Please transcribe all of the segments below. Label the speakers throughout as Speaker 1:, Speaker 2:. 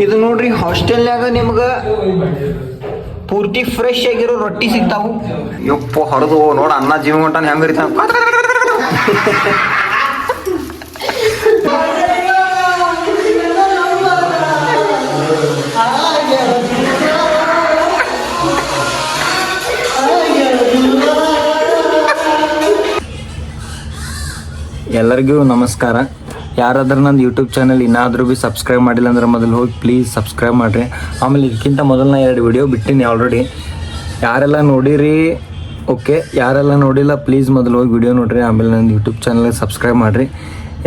Speaker 1: ಇದು ನೋಡ್ರಿ ಹಾಸ್ಟೆಲ್ನಾಗ ನಿಮ್ಗ ಪೂರ್ತಿ ಫ್ರೆಶ್ ಆಗಿರೋ ರೊಟ್ಟಿ ಸಿಗ್ತಾವು. ಯಪ್ಪ ಹೊಡೆದು ನೋಡ ಅನ್ನ ಜೀವ ಹೊಂಟಾನ ಹೆಂಗ ಎಲ್ಲರಿಗೂ ನಮಸ್ಕಾರ. ಯಾರಾದ್ರೂ ನಂದು ಯೂಟ್ಯೂಬ್ ಚಾನಲ್ ಇನ್ನಾದರೂ ಭೀ ಸಬ್ಸ್ಕ್ರೈಬ್ ಮಾಡಿಲ್ಲ ಅಂದ್ರೆ ಮೊದಲು ಹೋಗಿ ಪ್ಲೀಸ್ ಸಬ್ಸ್ಕ್ರೈಬ್ ಮಾಡಿರಿ. ಆಮೇಲೆ ಇದಕ್ಕಿಂತ ಮೊದಲು ನಾ ಎರಡು ವಿಡಿಯೋ ಬಿಟ್ಟಿನಿ ಆಲ್ರೆಡಿ ಯಾರೆಲ್ಲ ನೋಡಿರಿ ಓಕೆ ಯಾರೆಲ್ಲ ನೋಡಿಲ್ಲ ಪ್ಲೀಸ್ ಮೊದಲು ಹೋಗಿ ವಿಡಿಯೋ ನೋಡಿರಿ, ಆಮೇಲೆ ನನ್ನ ಯೂಟ್ಯೂಬ್ ಚಾನಲ್ಗೆ ಸಬ್ಸ್ಕ್ರೈಬ್ ಮಾಡಿರಿ.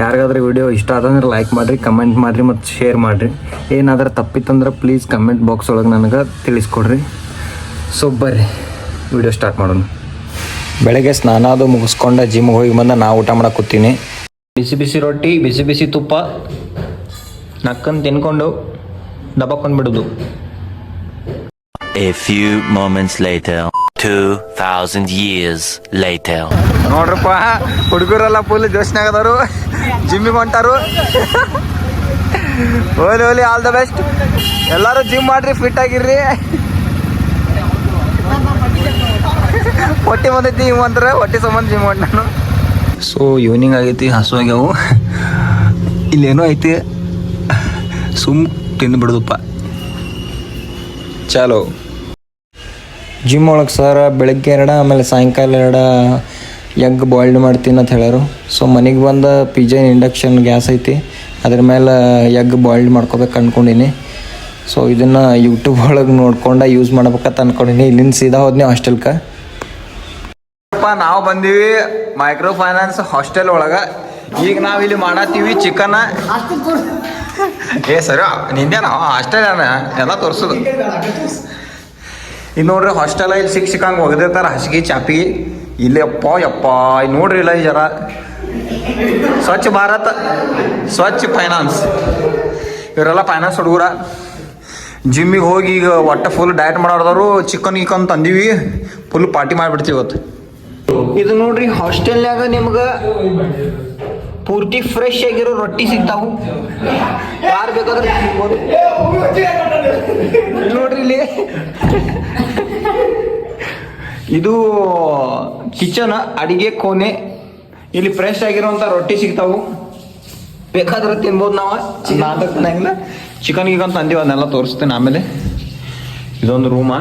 Speaker 1: ಯಾರಿಗಾದ್ರೂ ವಿಡಿಯೋ ಇಷ್ಟ ಆದಂದ್ರೆ ಲೈಕ್ ಮಾಡಿರಿ ಕಮೆಂಟ್ ಮಾಡಿರಿ ಮತ್ತು ಶೇರ್ ಮಾಡಿರಿ. ಏನಾದ್ರೂ ತಪ್ಪಿತ್ತಂದ್ರೆ ಪ್ಲೀಸ್ ಕಮೆಂಟ್ ಬಾಕ್ಸ್ ಒಳಗೆ ನನಗೆ ತಿಳಿಸ್ಕೊಡ್ರಿ. ಸೊ ಬರ್ರಿ ವಿಡಿಯೋ ಸ್ಟಾರ್ಟ್ ಮಾಡೋಣ. ಬೆಳಗ್ಗೆ ಸ್ನಾನ ಅದು ಮುಗಿಸ್ಕೊಂಡ ಜಿಮ್ಗೆ ಹೋಗಿ ಬಂದ ನಾ ಊಟ ಮಾಡಕ್ಕೆ ಕೂತೀನಿ. ಬಿಸಿ ಬಿಸಿ ರೊಟ್ಟಿ ಬಿಸಿ ಬಿಸಿ ತುಪ್ಪ ನಕ್ಕನ್ ತಿನ್ಕೊಂಡು ದಬ್ಬಕೊಂಡ್ ಬಿಡುದು
Speaker 2: A few moments later, 2,000 years later.
Speaker 1: ನೋಡ್ರಪ್ಪ ಹುಡುಗರೆಲ್ಲ ಫುಲ್ ಜೋಶ್ನಾಗದವರು ಜಿಮ್ಮಿ ಹೊಂಟಾರು. ಓಲಿ ಓಲಿ ಆಲ್ ದ ಬೆಸ್ಟ್ ಎಲ್ಲರೂ ಜಿಮ್ ಮಾಡ್ರಿ ಫಿಟ್ ಆಗಿರ್ರಿ. ಹೊಟ್ಟೆ ಬಂದೈತಿ ಇವ್ ಅಂದ್ರೆ ಹೊಟ್ಟೆ ಸಂಬಂಧ ಜಿಮ್ ಹೊಂಟಾನು ನಾನು ಸೊ ಈವ್ನಿಂಗ್ ಆಗೈತಿ ಹಸು ಇಲ್ಲೇನೋ ಐತಿ. ಸುಮ್ ತಿಂದು ಬಿಡುದಪ್ಪ. ಚಾಲೋ. ಜಿಮ್ ಒಳಗೆ ಸರ್, ಬೆಳಗ್ಗೆ ಎರಡ, ಆಮೇಲೆ ಸಾಯಂಕಾಲ ಎರಡ ಎಗ್ ಬಾಯ್ಲ್ಡ್ ಮಾಡ್ತೀನಿ ಅಂತ ಹೇಳ್ಯಾರು. ಸೊ ಮನೆಗೆ ಬಂದ ಪಿಜನ್ ಇಂಡಕ್ಷನ್ ಗ್ಯಾಸ್ ಐತಿ. ಅದ್ರ ಮೇಲೆ ಎಗ್ ಬಾಯ್ಲ್ಡ್ ಮಾಡ್ಕೋಬೇಕು ಅನ್ಕೊಂಡಿನಿ. ಸೊ ಇದನ್ನು ಯೂಟ್ಯೂಬ್ ಒಳಗೆ ನೋಡ್ಕೊಂಡು ಯೂಸ್ ಮಾಡ್ಬೇಕಂತ ಅನ್ಕೊಂಡಿನಿ. ಇಲ್ಲಿಂದ ಸೀದಾ ಹೋದ್ನಿ ನಾವು ಬಂದೀವಿ ಮೈಕ್ರೋ ಫೈನಾನ್ಸ್ ಹಾಸ್ಟೆಲ್ ಒಳಗೆ. ಈಗ ನಾವು ಇಲ್ಲಿ ಮಾಡತ್ತೀವಿ ಚಿಕನ್ ಏ ಸರಿ ನಿಂದೇನ ಹಾಸ್ಟೆಲ್ ಎಲ್ಲ ತೋರ್ಸೋದು. ಇದು ನೋಡ್ರಿ, ಹಾಸ್ಟೆಲ್ ಇಲ್ಲಿ ಸಿಕ್ ಸಿಕ್ಕಂಗೆ ಒಗದಿರ್ತಾರ ಹಸಿಗೆ, ಚಾಪಿ. ಇಲ್ಲಿ ಅಪ್ಪ ಯಪ್ಪ ನೋಡ್ರಿ ಇಲ್ಲ ಈ ಜರ. ಸ್ವಚ್ಛ ಭಾರತ್, ಸ್ವಚ್ಛ ಫೈನಾನ್ಸ್ ಇವರೆಲ್ಲ ಫೈನಾನ್ಸ್ ಹುಡುಗರ. ಜಿಮ್ಮಿಗೆ ಹೋಗಿ ಈಗ ಒಟ್ಟ ಫುಲ್ ಡಯಟ್ ಮಾಡೋರ್ದವರು ಚಿಕನ್ ಗಿಕನ್ ತಂದೀವಿ. ಫುಲ್ ಪಾರ್ಟಿ ಮಾಡಿಬಿಡ್ತೀವಿ ಇವತ್ತು. ಇದು ನೋಡ್ರಿ ಹಾಸ್ಟೆಲ್ನಾಗ ನಿಮ್ಗೆ ಪೂರ್ತಿ ಫ್ರೆಶ್ ಆಗಿರೋ ರೊಟ್ಟಿ ಸಿಗ್ತಾವು. ಯಾರು ಬೇಕಾದ್ರೆ ನೋಡ್ರಿ ಇಲ್ಲಿ. ಇದು ಕಿಚನ್ ಅಡಿಗೆ ಕೋಣೆ. ಇಲ್ಲಿ ಫ್ರೆಶ್ ಆಗಿರುವಂತ ರೊಟ್ಟಿ ಸಿಗ್ತಾವು. ಬೇಕಾದ್ರೆ ತಿನ್ಬೋದು ನಾವು. ಚಿಕನ್ ಚಿಕನ್ ಗೀಕನ್ ತಂದೀವಿ ಅದನ್ನೆಲ್ಲ ತೋರಿಸ್ತೇನೆ ಆಮೇಲೆ. ಇದೊಂದು ರೂಮ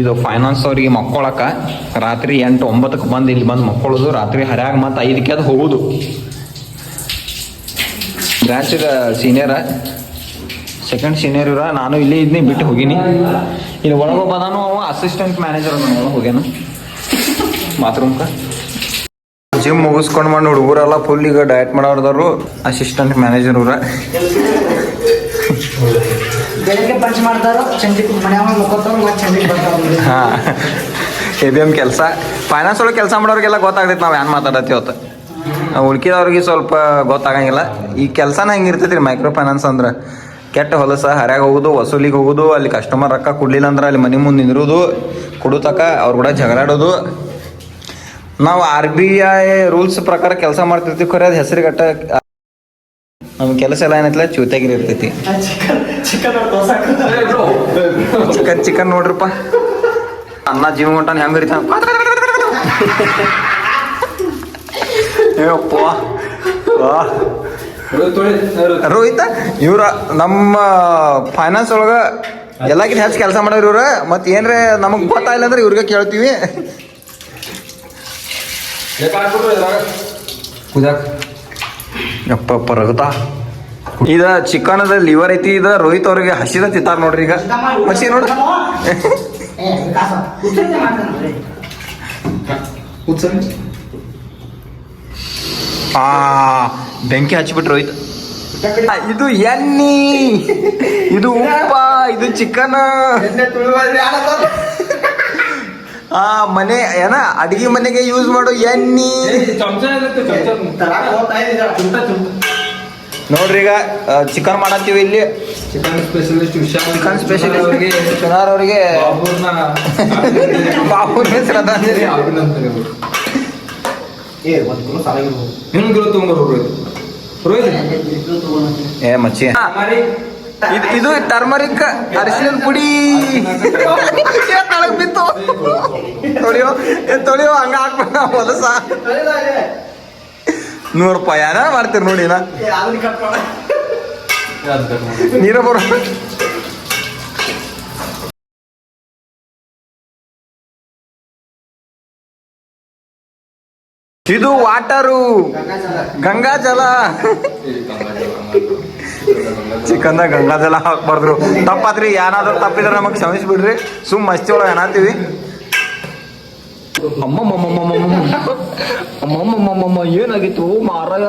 Speaker 1: ಇದು ಫೈನಾನ್ಸ್ ಅವ್ರಿಗೆ ಮಕ್ಕೊಳಕ ರಾತ್ರಿ ಎಂಟು ಒಂಬತ್ತಕ್ಕೆ ಬಂದು ಇಲ್ಲಿ ಬಂದು ಮಕ್ಕೊಳ್ಳೋದು ರಾತ್ರಿ ಹರ್ಯಾಗ ಮತ್ತು ಐದಕ್ಕೆ ಅದು ಹೋಗುದು. ಬ್ರಾಂಚಿದ ಸೀನಿಯರ ಸೆಕೆಂಡ್ ಸೀನಿಯರ್ ಇರ ನಾನು ಇಲ್ಲೇ ಇದ್ನಿ, ಬಿಟ್ಟು ಹೋಗಿನಿ. ಇಲ್ಲಿ ಒಳಗೆ ಬಂದಾನು ಅವ ಅಸಿಸ್ಟೆಂಟ್ ಮ್ಯಾನೇಜರ್ ಒಳಗೆ ಹೋಗ್ಯಾನ. ಬಾತ್ರೂಮ್ಕ ಜಿಮ್ ಮುಗಿಸ್ಕೊಂಡು ಮಾಡಿ ಹುಡುಗರೆಲ್ಲ ಫುಲ್ ಈಗ ಡಯಟ್ ಮಾಡೋರ್ದವ್ರು ಅಸಿಸ್ಟೆಂಟ್ ಮ್ಯಾನೇಜರ್ ಇವ್ರ.
Speaker 3: ಬೆಳಗ್ಗೆ ಪಂಚ್ ಮಾಡ್ತಾರೋ
Speaker 1: ಹಾ. ಎ ಬಿ ಎಂ ಕೆಲಸ. ಫೈನಾನ್ಸ್ ಒಳಗೆ ಕೆಲಸ ಮಾಡೋರಿಗೆಲ್ಲ ಗೊತ್ತಾಗ್ತೈತೆ ನಾವು ಏನು ಮಾತಾಡತ್ತೀವಿ ಅವತ್ತು. ಉಳ್ಕಿದವ್ರಿಗೆ ಸ್ವಲ್ಪ ಗೊತ್ತಾಗಂಗಿಲ್ಲ. ಈ ಕೆಲಸನ ಹೆಂಗಿರ್ತೈತಿ ರೀ ಮೈಕ್ರೋ ಫೈನಾನ್ಸ್ ಅಂದ್ರೆ. ಕೆಟ್ಟ ಹೊಲಸ, ಹರ್ಯಾಗ ಹೋಗೋದು, ವಸೂಲಿಗೆ ಹೋಗೋದು, ಅಲ್ಲಿ ಕಸ್ಟಮರ್ ರೊಕ್ಕ ಕೊಡಲಿಲ್ಲ ಅಂದ್ರೆ ಅಲ್ಲಿ ಮನೆ ಮುಂದೆ ನಿಂದಿರೋದು, ಕೊಡುತಕ ಅವ್ರ ಕೂಡ ಜಗಳಾಡೋದು. ನಾವು ಆರ್ ಬಿ ಐ ರೂಲ್ಸ್ ಪ್ರಕಾರ ಕೆಲಸ ಮಾಡ್ತಿರ್ತೀವಿ ಖರೆ, ಅದು ಹೆಸರುಗಟ್ಟ ನಮ್ಮ ಕೆಲಸ ಎಲ್ಲ ಏನೈತಿಲ್ಲ ಚೂತಾಗಿರಿ ಇರ್ತೈತಿ. ಚಿಕನ್ ಚಿಕನ್ ನೋಡ್ರಪ್ಪ. ಅನ್ನ ಜೀವ ಹೊಂಟಾನ ಹೆಂಗ ಏಪ್ಪ ರೋಹಿತ ಇವ್ರ ನಮ್ಮ ಫೈನಾನ್ಸ್ ಒಳಗ ಎಲ್ಲಕ್ಕಿಂತ ಹೆಚ್ಚು ಕೆಲಸ ಮಾಡೋರು ಇವ್ರ. ಮತ್ತೆ ಏನ್ರ ನಮಗೆ ಗೊತ್ತಾಗಿಲ್ಲ ಅಂದ್ರೆ ಇವ್ರಿಗೆ ಕೇಳ್ತೀವಿ. ಯಪ್ಪ, ಪರಗತ. ಇದ ಚಿಕನದ ಲಿವರ್ ಐತಿ, ಇದ ರೋಹಿತ್ ಅವ್ರಿಗೆ ಹಸಿದ ತಿಂತಾರ ನೋಡ್ರಿ ಈಗ. ಹಸಿ ನೋಡ್ರಿ ಆ, ಬೆಂಕಿ ಹಚ್ಚಿಬಿಟ್ರು ರೋಹಿತ್. ಇದು ಎಣ್ಣಿ. ಇದು ಉಪ್ಪ, ಇದು ಚಿಕನ್. ಆ ಮನೆ ಏನ ಅಡಿಗೆ ಮನೆಗೆ ಯೂಸ್ ಮಾಡೋ ಎಣ್ಣಿ. ನೋಡ್ರಿ ಈಗ ಚಿಕನ್ ಮಾಡತ್ತೀವಿ ಇಲ್ಲಿ.
Speaker 4: Chicken specialist Vishal
Speaker 1: chicken specialist ಅವರಿಗೆ ಸುನಾರ್ ಅವರಿಗೆ ಬಾಬೂರ್ ಶ್ರದ್ಧಾಂಜಲಿ
Speaker 4: ನಿಮ್ಗಿರೋ ತಗೊಂಡ್ರು ರೋಹಿತ್ ರೋಹಿತ್.
Speaker 1: ಏ ಮಚ್ಚಿ. ಇದು ಇದು ಟರ್ಮರಿಕ್ ಅರಿಶಿನ ಪುಡಿ. ಬಿತ್ತು. ತೊಳಿಯೋ ತೊಳಿಯೋ, ಹಂಗ ಹಾಕ್ಬೇಡ ಹೊಲಸ. ನೂರು ರೂಪಾಯಿ. ಏನ ಮಾಡ್ತೀರಿ ನೋಡಿ ನಾ. ನೀರ ಬರೋ ಇದು ವಾಟರು. ಗಂಗಾ ಜಲ ಚಿಕನ್ದಾಗ ಗಂಗಾದೆಲ್ಲ ಹಾಕ್ಬಾರ್ದ್ರು. ತಪ್ಪಾತ್ರಿ ಏನಾದ್ರೂ ತಪ್ಪಿದ್ರೆ ನಮಗೆ ಕ್ಷಮಿಸ್ಬಿಡ್ರಿ. ಸುಮ್ ಮಸ್ತಿ ಒಳಗೆ ಅಮ್ಮ ಅಮ್ಮಮ್ಮಮ್ಮಮ್ಮಮ್ಮಮ್ಮ ಏನಾಗಿತ್ತು ಮಾರಾಯ?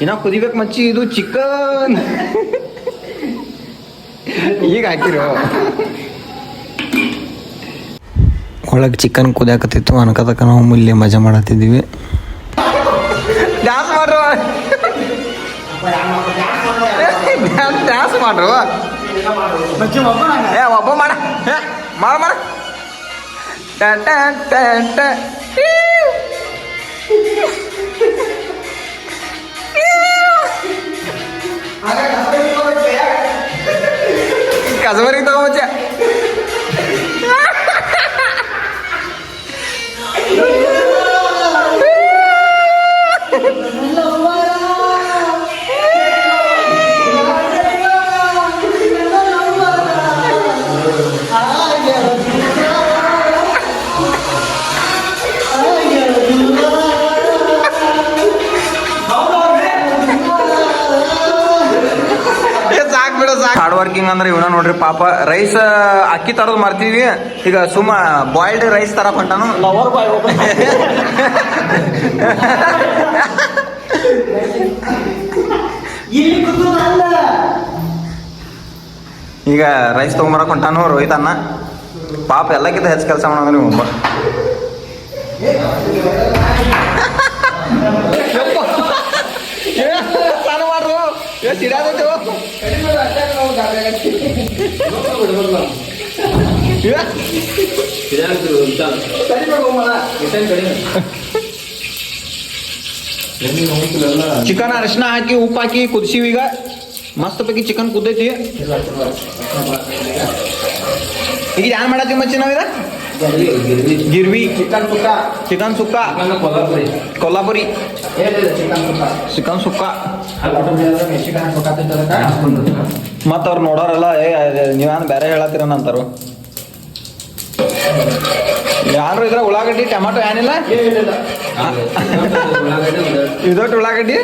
Speaker 1: ಇನ್ನ ಕುದಿಬೇಕು ಮಚ್ಚಿ, ಇದು ಚಿಕನ್. ಈಗ ಹಾಕಿರೋ. ಒಳಗೆ ಚಿಕನ್ ಕುದಿಯಾಕತ್ತಿತ್ತು ಅನ್ಕತಕ್ಕ ನಾವು ಇಲ್ಲಿ ಮಜಾ ಮಾಡತ್ತಿದ್ದೀವಿ. ಡ್ಯಾನ್ಸ್ ಮಾಡ್ರು? ಏ ಒಬ್ಬ ಮಾಡ. ಏ, ಮಾಡ ಮಾಡ. ವರ್ಕಿಂಗ್ ಅಂದ್ರೆ ಇವನ ನೋಡ್ರಿ ಪಾಪ ರೈಸ್ ಅಕ್ಕಿ ತರದ್ ಮಾಡ್ತೀವಿ ಈಗ ಸುಮ್ಮ ಬಾಯ್ಲ್ಡ್ ರೈಸ್ ತರ ಹೊಂಟಾನು ಈಗ ರೈಸ್ ತೊಗೊಂಬರಕ್ ಹೊಂಟಾನು ರೋಹಿತ್ ಅನ್ನ ಪಾಪ ಎಲ್ಲಕ್ಕಿಂತ ಹೆಚ್ಚು ಕೆಲಸ ಮಾಡೋದ್ರಿ ಒಬ್ಬ ಚಿಕನ್ ಅರಿಶಿನ ಹಾಕಿ ಉಪ್ಪು ಹಾಕಿ ಕುದಿಸಿವಿ ಈಗ. ಮಸ್ತ್ ಪೈಕಿ ಚಿಕನ್ ಕುದ್ದೈತಿ. ಈಗ ಏನ್ ಮಾಡತ್ತೀವಿ ಮಚ್ಚಿ ನಾವೀಗ ಗಿರ್ವಿ. Chicken sukka. Chicken sukka.
Speaker 3: Kolhapuri. Chicken sukka.
Speaker 1: ಮತ್ತ ಅವ್ರು ನೋಡೋರಲ್ಲ ಏ ನೀವೇನು ಬೇರೆ ಹೇಳತ್ತೀರ ಅಂತಾರು ಯಾರು ಇದ್ರ ಉಳ್ಳಾಗಡ್ಡಿ ಟೊಮಾಟೊ ಏನಿಲ್ಲ? ಇದೊಟ್ಟು ಉಳ್ಳಾಗಡ್ಡಿ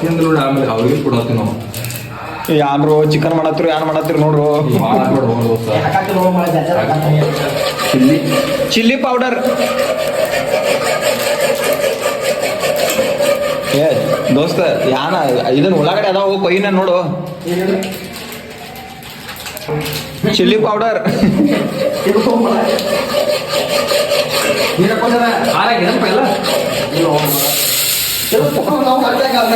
Speaker 3: ತಿಂದು ನೋಡಿ
Speaker 4: ಆಮೇಲೆ ಅವ್ರಿಗೆ ಕೊಡತ್ತೀವಿ ನಾವು.
Speaker 1: ಯಾನ್ರು ಚಿಕನ್ ಮಾಡತ್ರು ಯಾನ್ ಮಾಡತ್ತೀರಿ ನೋಡ್ರು.
Speaker 3: ಮಾಡಿ
Speaker 4: ಚಿಲ್ಲಿ
Speaker 1: ಚಿಲ್ಲಿ ಪೌಡರ್ ಏ, ದೋಸ್ತ, ಯಾನ ಇದನ್ನ ಉಳ್ಳಾಗಡೆ ಅದಾವ ಕೊಯ್ನ ನೋಡು. ಚಿಲ್ಲಿ ಪೌಡರ್
Speaker 4: ನೀನು ಹಾಕೊಂಡ್ರ ಹಾರಾಗಿದಪ್ಪ ಎಲ್ಲ
Speaker 3: ನಾವು ಬರ್ದಾಗ ಅಲ್ಲ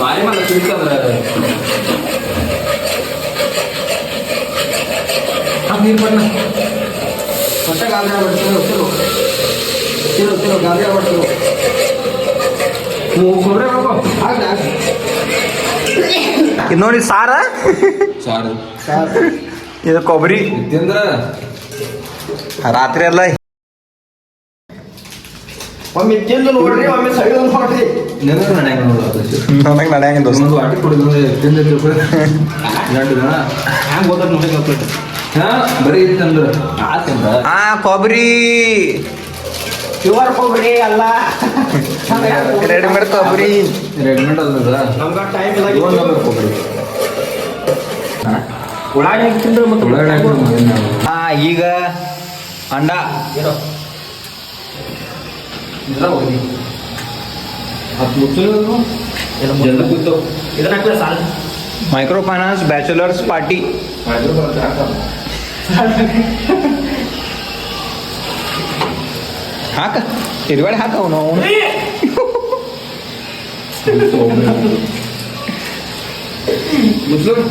Speaker 4: ಬಾಯಿ ಮೇಲೆ ತಿಳ್ಸಂದ್ರ ಹಾಕ್ ನೀರು ಬಣ್ಣ
Speaker 3: ಹೊಟ್ಟೆ ಗಾಬರಿ ಆಗ್ಬಿಡ್ತು. ತಿರು ತಿರು. ತಿರು ಗಾಬರಿ ಆಗ್ಬಿಡ್ತು.
Speaker 4: ಕೊಬ್ಬರಿ ಹಾಕೋ
Speaker 3: ಹಾಗ
Speaker 1: ಇದು ನೋಡಿ ಸಾರ.
Speaker 4: ಸಾರು.
Speaker 1: ಇದು ಕೊಬ್ಬರಿ
Speaker 4: ತಿಂದ್ರ
Speaker 1: ರಾತ್ರಿ ಎಲ್ಲ
Speaker 3: ಒಮ್ಮೆ ತಿಂದು ನೋಡ್ರಿ ಒಮ್ಮೆ ಸೈಡ್ ನೋಡ್ರಿ
Speaker 4: ನೆನಪು ನಡೆಯಂಗ ನೋಡು
Speaker 1: ನನಗೆ ನಡೆಯಂಗ ದೋಸ್ತ?
Speaker 4: ಒಂದು ವಾಟಿ ಕೊಡಿದ್ರೆ ತಿಂದ ಜನ
Speaker 3: ಹ್ಯಾಂಗ ಓದೋದು ನೋಡಿ ಗೊತ್ತೈತೆ
Speaker 4: ಹಾ ಬರೀ ಇತ್ತಂದ್ರ ಆತಂದ್ರ
Speaker 1: ಹಾ ಕೊಬ್ಬರಿ
Speaker 3: ಪ್ಯೂರ್ ಕೊಬ್ಬರಿ ಅಲ್ಲ.
Speaker 1: ರೆಡಿಮೇಡ್ ಕೊಬ್ಬರಿ
Speaker 4: ರೆಡಿಮೇಡ್ ಅದ
Speaker 3: ನಮ್ಗೆ ಟೈಮ್ ಇಲ್ಲ.
Speaker 4: ಇವನ್ ನಂಬರ್ ಕೊಬ್ಬರಿ
Speaker 3: ಉಳ್ಳಾಗಡ್ಡಿ ತಿಂದ್ರೆ ಮತ್ತೆ
Speaker 1: ಹಾ ಈಗ ಅಂಡ.
Speaker 4: ಇದೆಲ್ಲ ಹೋಗಿ ಹತ್ತು ಮುಚ್ಚಲು ಜಲ್ದಿ ಕೂತಾವ್
Speaker 3: ಇದನ್ನ ಹಾಕಿದ್ರೆ ಸಾಲ
Speaker 1: ಮೈಕ್ರೋ ಫೈನಾನ್ಸ್ ಬ್ಯಾಚುಲರ್ಸ್ ಪಾರ್ಟಿ
Speaker 4: ಮಾಡಿದ್ರು ಬರುತ್ತೆ ಹಾಕಲ್ಲ
Speaker 1: ಹಾಕ ತಿರುಗಾಡಿ ಹಾಕ ಅವನು ಅವನು
Speaker 4: ಮುಚ್ಚಲು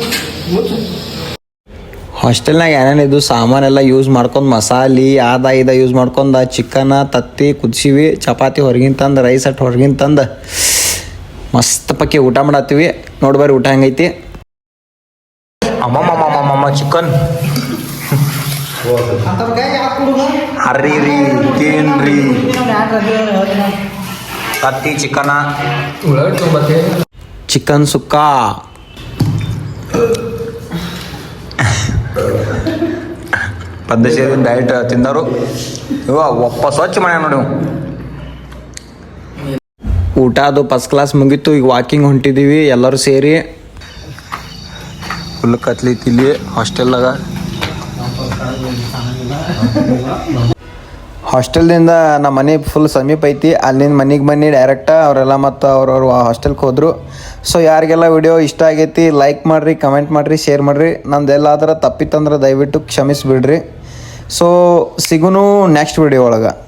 Speaker 1: ಹಾಸ್ಟೆಲ್ನಾಗ ಏನೇನಿದ್ದು ಸಾಮಾನೆಲ್ಲ ಯೂಸ್ ಮಾಡ್ಕೊಂಡು ಮಸಾಲೆ ಆದ ಇದ ಯೂಸ್ ಮಾಡ್ಕೊಂಡು ಚಿಕನ ತತ್ತಿ ಕುದಿಸಿವಿ ಚಪಾತಿ ಹೊರಗಿನ ತಂದು ರೈಸ್ ಅಟ್ ಹೊರಗಿನ ತಂದು ಮಸ್ತ್ ಪಕ್ಕಿ ಊಟ ಮಾಡತ್ತೀವಿ. ನೋಡ್ಬಾರಿ ಊಟ ಹೆಂಗೈತಿ. ಅಮ್ಮಮ್ಮ ಚಿಕನ್
Speaker 3: ಅರ್ರಿ
Speaker 1: ಹರ್ರಿ ರೀ. ತಿನ್ರಿ ತತ್ತಿ ಚಿಕನ. ಚಿಕನ್ ಸುಕ್ಕ. ಪದ್ಧತಿ ಡಯಟ್ ತಿಂದರು ಇವ ಒಪ್ಪ ಸ್ವಚ್ಛ ಮಾಡ್ಯಾನ ನೋಡಿ ಊಟ ಅದು ಫಸ್ಟ್ ಕ್ಲಾಸ್ ಮುಗೀತು ಈಗ ವಾಕಿಂಗ್ ಹೊಂಟಿದ್ದೀವಿ ಎಲ್ಲರೂ ಸೇರಿ. ಫುಲ್ ಕತ್ಲೈತಿ ಇಲ್ಲಿ ಹಾಸ್ಟೆಲ್ದಾಗ ಹಾಸ್ಟೆಲ್ದಿಂದ ನಮ್ಮ ಮನೆ ಫುಲ್ ಸಮೀಪ ಐತಿ. ಅಲ್ಲಿಂದ ಮನೆಗೆ ಬನ್ನಿ ಡೈರೆಕ್ಟ ಅವರೆಲ್ಲ ಮತ್ತು ಅವ್ರವ್ರು ಹಾಸ್ಟೆಲ್ಗೆ ಹೋದರು. ಸೊ ಯಾರಿಗೆಲ್ಲ ವಿಡಿಯೋ ಇಷ್ಟ ಆಗೈತಿ ಲೈಕ್ ಮಾಡಿರಿ ಕಮೆಂಟ್ ಮಾಡಿರಿ ಶೇರ್ ಮಾಡಿರಿ. ನಂದೆಲ್ಲಾದ್ರೆ ತಪ್ಪಿತ್ತಂದ್ರೆ ದಯವಿಟ್ಟು ಕ್ಷಮಿಸಿಬಿಡ್ರಿ. ಸೊ ಸಿಗುನು ನೆಕ್ಸ್ಟ್ ವಿಡಿಯೋ ಒಳಗೆ.